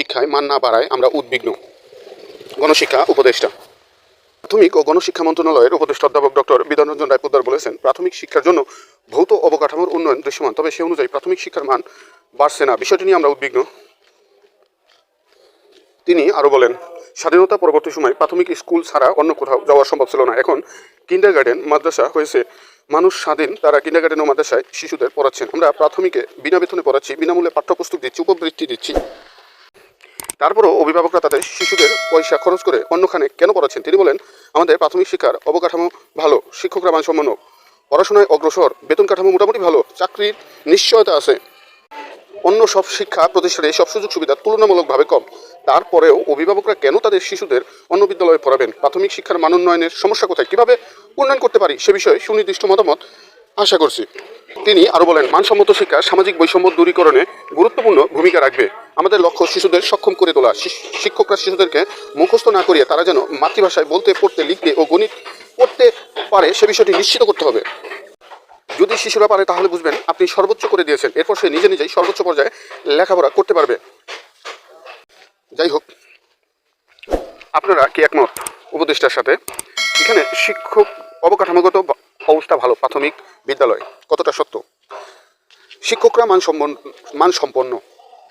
শিক্ষায় মান না বাড়ায় আমরা উদ্বিগ্ন। গণশিক্ষা উপদেষ্টা। প্রাথমিক ও গণশিক্ষা মন্ত্রণালয়ের উপদেষ্টা অধ্যাপক ডক্টর বিধানরঞ্জন রায় পোদ্দার বলেছেন, প্রাথমিক শিক্ষার জন্য ভৌত অবকাঠামোর উন্নয়ন দৃশ্যমান, তবে সে অনুযায়ী প্রাথমিক শিক্ষার মান বাড়ছে না। বিষয়টি নিয়ে আমরা উদ্বিগ্ন। তিনি আরও বলেন, স্বাধীনতা পরবর্তী সময় প্রাথমিক স্কুল ছাড়া অন্য কোথাও যাওয়া সম্ভব ছিল না। এখন কিন্ডার গার্ডেন মাদ্রাসা হয়েছে। মানুষ স্বাধীন, তারা কিন্ডার গার্ডেন ও মাদ্রাসায় শিশুদের পড়াচ্ছেন। আমরা প্রাথমিকে বিনা বেতনে পড়াচ্ছি, বিনামূল্যে পাঠ্যপুস্তক দিচ্ছি, উপবৃত্তি দিচ্ছি। তারপরও অভিভাবকরা তাদের শিশুদের পয়সা খরচ করে অন্যখানে কেন পড়াচ্ছেন? তিনি বলেন, আমাদের প্রাথমিক শিক্ষার অবকাঠামো ভালো, শিক্ষকরা মানসম্পন্ন পড়াশোনায় অগ্রসর, বেতন কাঠামো মোটামুটি ভালো, চাকরির নিশ্চয়তা আছে। অন্য সব শিক্ষা প্রতিষ্ঠানে সব সুযোগ সুবিধা তুলনামূলকভাবে কম। তারপরেও অভিভাবকরা কেন তাদের শিশুদের অন্য বিদ্যালয়ে পড়াবেন? প্রাথমিক শিক্ষার মান উন্নয়নের সমস্যা কোথায়? কীভাবে উন্নয়ন করতে পারি? সে বিষয়ে সুনির্দিষ্ট মতামত আশা করছি। তিনি আরও বলেন, মানসম্মত শিক্ষা সামাজিক বৈষম্য দূরীকরণে গুরুত্বপূর্ণ ভূমিকা রাখবে। আমাদের লক্ষ্য শিশুদের সক্ষম করে তোলা। শিক্ষকরা শিশুদেরকে মুখস্থ না করিয়ে তারা যেন মাতৃভাষায় বলতে, পড়তে, লিখতে ও গণিত পড়তে পারে, সে বিষয়টি নিশ্চিত করতে হবে। যদি শিশুরা পারে, তাহলে বুঝবেন আপনি সর্বোচ্চ করে দিয়েছেন। এরপর সে নিজে নিজেই সর্বোচ্চ পর্যায়ে লেখাপড়া করতে পারবে। যাই হোক, আপনারা কি একমত উপদেষ্টার সাথে? এখানে শিক্ষক অবকাঠামোগত অবস্থা ভালো প্রাথমিক বিদ্যালয়। কতটা সত্য? শিক্ষকরা মানসম্পন্ন মানসম্পন্ন।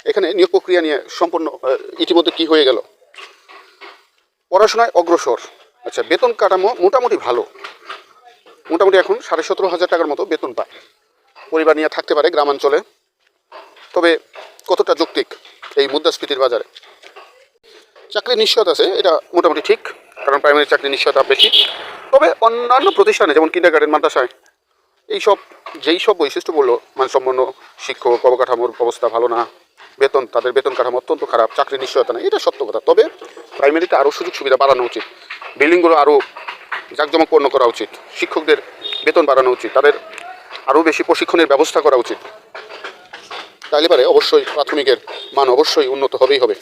এখানে নিয়োগ প্রক্রিয়া নিয়ে আহ, ইতিমধ্যে কি হয়ে গেল? পড়াশোনায় অগ্রসর। আচ্ছা বেতন কাঠামো মোটামুটি ভালো। মোটামুটি এখন সাড়ে সতেরো হাজার টাকার মতো বেতন পায়। পরিবার নিয়ে থাকতে পারে গ্রামাঞ্চলে। তবে কতটা যৌক্তিক এই মুদ্রাস্ফীতির বাজারে? চাকরির নিশ্চয়তা আছে এটা মোটামুটি ঠিক। কারণ প্রাইমারি চাকরির নিশ্চয়তা বেশি। তবে অন্যান্য প্রতিষ্ঠানে, যেমন কিন্ডার গার্ডেন মাদ্রাসায়, এইসব, যেই সব বৈশিষ্ট্য বলল মানসম্পন্ন শিক্ষক, অবকাঠামোর অবস্থা ভালো না, বেতন, তাদের বেতন কাঠামো অত্যন্ত খারাপ চাকরির নিশ্চয়তা নেই, এটা সত্য কথা। তবে প্রাইমারিতে আরও সুযোগ সুবিধা বাড়ানো উচিত, বিল্ডিংগুলো আরও জাঁকজমকপূর্ণ করা উচিত, শিক্ষকদের বেতন বাড়ানো উচিত, তাদের আরও বেশি প্রশিক্ষণের ব্যবস্থা করা উচিত। তাহলে পারে অবশ্যই প্রাথমিকের মান অবশ্যই উন্নত হবেই হবে।